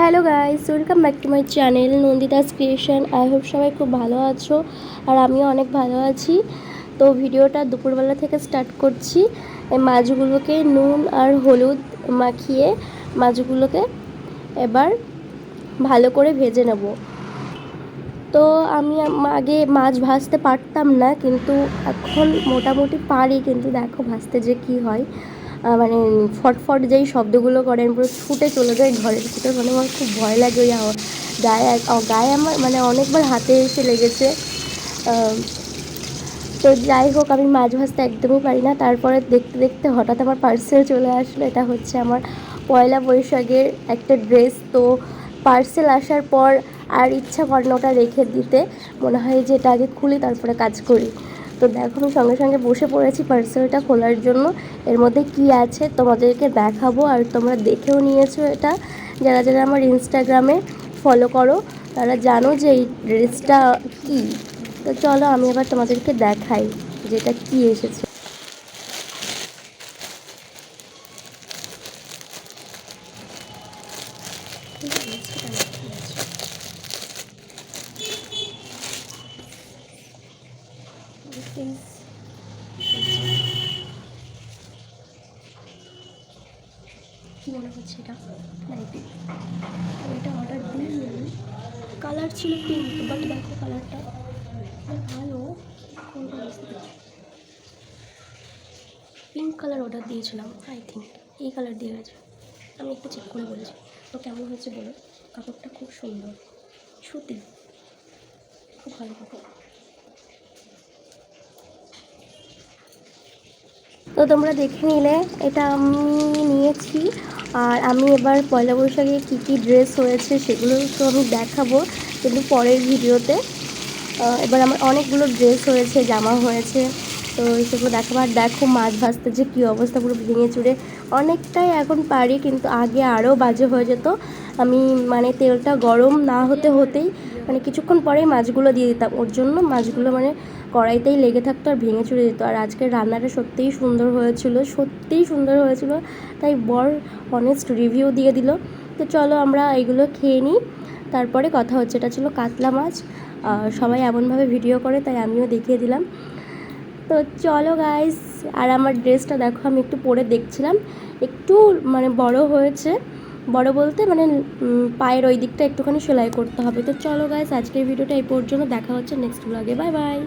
Hello guys welcome back to my channel Nandita's creation I hope সবাই খুব ভালো আছো আর আমিও অনেক ভালো আছি। তো ভিডিওটা দুপুরবেলা থেকে স্টার্ট করছি। মাছগুলোকে নুন আর হলুদ মাখিয়ে মাছগুলোকে এবার ভালো করে ভেজে নেব। তো আমি আগে মাছ ভাজতে পারতাম না, কিন্তু এখন মোটামুটি পারি, কিন্তু দেখো ভাজতে যে কি হয়। মানে ফটফট যেই শব্দগুলো করেন পুরো ছুটে চলে যায় ঘরের ভিতর। মানে আমার খুব ভয় লাগে ওই গায়ে গায়ে আমার মানে অনেকবার হাতে এসে লেগেছে। তো যাই হোক, আমি মাছ ভাজতে একদমই পারি না। তারপরে দেখতে দেখতে হঠাৎ আমার পার্সেল চলে আসলো। এটা হচ্ছে আমার পয়লা বৈশাখের একটা ড্রেস তো পার্সেল আসার পর আর ইচ্ছা করে না ওটা রেখে দিতে। মনে হয় যে এটা আগে খুলি, তারপরে কাজ করি। তো দেখো আমি সঙ্গে সঙ্গে বসে পড়েছি পার্সেলটা খোলার জন্য। এর মধ্যে কি আছে তোমাদেরকে দেখাবো আর তোমরা দেখেও নিয়েছো এটা। যারা যারা আমার ইনস্টাগ্রামে ফলো করো, তারা জানো যে এই ড্রেসটা কী। তো চলো আমি এবার তোমাদেরকে দেখাই যেটা কি এসেছে। কি মনে হচ্ছে এটা লাইটে এটা অর্ডার দিই কালার ছিল পিঙ্ক বাট দেখো কালারটা ভালো। পিঙ্ক কালার অর্ডার দিয়েছিলাম আই থিঙ্ক এই কালার দিয়ে গেছে। আমি একটু চেক করে বলছি। তো কেমন হয়েছে বলো? কাপড়টা খুব সুন্দর। সুতি খুব ভালো কাপড়। তো তোমরা দেখে নিলে, এটা আমি নিয়েছি। আর আমি এবার পয়লা বৈশাখে কী কী ড্রেস হয়েছে সেগুলো তো আমি দেখাবো কিন্তু পরের ভিডিওতে। এবার আমার অনেকগুলো ড্রেস হয়েছে, জামা হয়েছে, তো সেগুলো দেখাবো। আর দেখো মাছ ভাজতে যে কী অবস্থা, পুরো ভেঙে চুরে। অনেকটাই এখন পারি, কিন্তু আগে আরও বাজে হয়ে যেত। আমি মানে তেলটা গরম না হতে হতেই মানে কিছুক্ষণ পরেই মাছগুলো দিয়ে দিতাম। ওর জন্য মাছগুলো মানে কড়াইতেই লেগে থাকতো আর ভেঙে চুরে যেত। আর আজকের রান্নাটা সত্যিই সুন্দর হয়েছিল, সত্যিই সুন্দর হয়েছিল। তাই বর অনেস্ট রিভিউ দিয়ে দিল। তো চলো আমরা এগুলো খেয়ে নিই। তারপরে কথা হচ্ছে, এটা ছিল কাতলা মাছ। সবাই এমনভাবে ভিডিও করে, তাই আমিও দেখিয়ে দিলাম। তো চলো গাইস আর আমার ড্রেসটা দেখো, আমি একটু পরে দেখছিলাম। একটু মানে বড় হয়েছে। বড় বলতে মানে পায়ের ওই দিকটা একটুখানি সেলাই করতে হবে। তো চলো গাইস আজকের ভিডিওটা এই পর্যন্ত। দেখা হচ্ছে নেক্সট ব্লগে বাই বাই